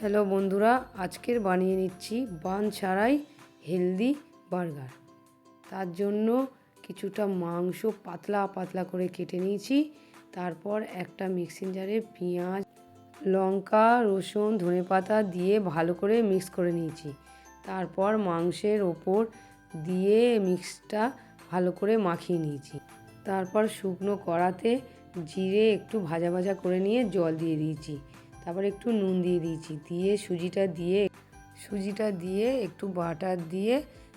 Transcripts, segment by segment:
Hello বন্ধুরা, আজকের বানিয়ে নিচ্ছি বান ছাড়াই হেলদি বার্গার। তার জন্য কিছুটা মাংস পাতলা পাতলা করে কেটে নিয়েছি। তারপর একটা মিক্সিং জারে পেঁয়াজ, লঙ্কা, রসুন ধনেপাতা দিয়ে ভালো করে মিক্স করে নিয়েছি। তারপর মাংসের ওপর দিয়ে মিক্সটা ভালো করে মাখিয়ে নিয়েছি। তারপর শুকনো কড়াতে জিরে একটু ভাজা ভাজা করে নিয়ে জল দিয়ে দিয়েছি। তারপর একটু নুন দিয়ে দিয়েছি। দিয়ে সুজিটা দিয়ে সুজিটা দিয়ে একটু বাটার দিয়ে,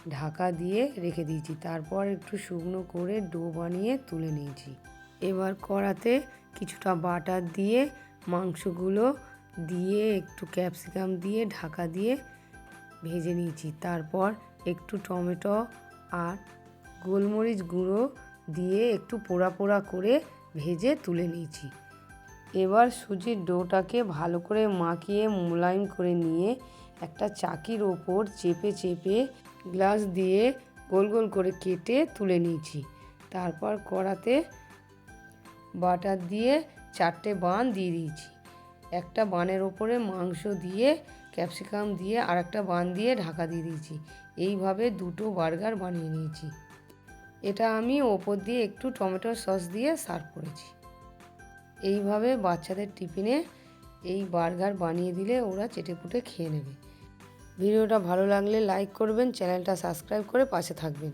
ঢাকা দিয়ে রেখে দিয়েছি। তারপর একটু শুকনো করে ডো বানিয়ে তুলে নিয়েছি। এবার কড়াতে কিছুটা বাটার দিয়ে, মাংসগুলো দিয়ে একটু ক্যাপসিকাম দিয়ে, ঢাকা দিয়ে ভেজে নিয়েছি। তারপর একটু টমেটো আর গোলমরিচ গুঁড়ো দিয়ে একটু পোড়া পোড়া করে ভেজে তুলে নিয়েছি। এবার সুজির ডোটাকে ভালো করে মাখিয়ে মোলায়েম করে নিয়ে একটা চাকির ওপর চেপে চেপে গ্লাস দিয়ে গোল গোল করে কেটে তুলে নিয়েছি। তারপর কড়াতে বাটার দিয়ে চারটে বান দিয়ে দিয়েছি। একটা বানের ওপরে মাংস দিয়ে, ক্যাপসিকাম দিয়ে আর একটা বান দিয়ে ঢাকা দিয়ে দিয়েছি। এইভাবে দুটো বার্গার বানিয়ে নিয়েছি। এটা আমি ওপর দিয়ে একটু টমেটো সস দিয়ে সার্ভ করেছি। এইভাবে বাচ্চাদের টিফিনে এই বার্গার বানিয়ে দিলে ওরা চেটেপুটে খেয়ে নেবে। ভিডিওটা ভালো লাগলে লাইক করবেন, চ্যানেলটা সাবস্ক্রাইব করে পাশে থাকবেন।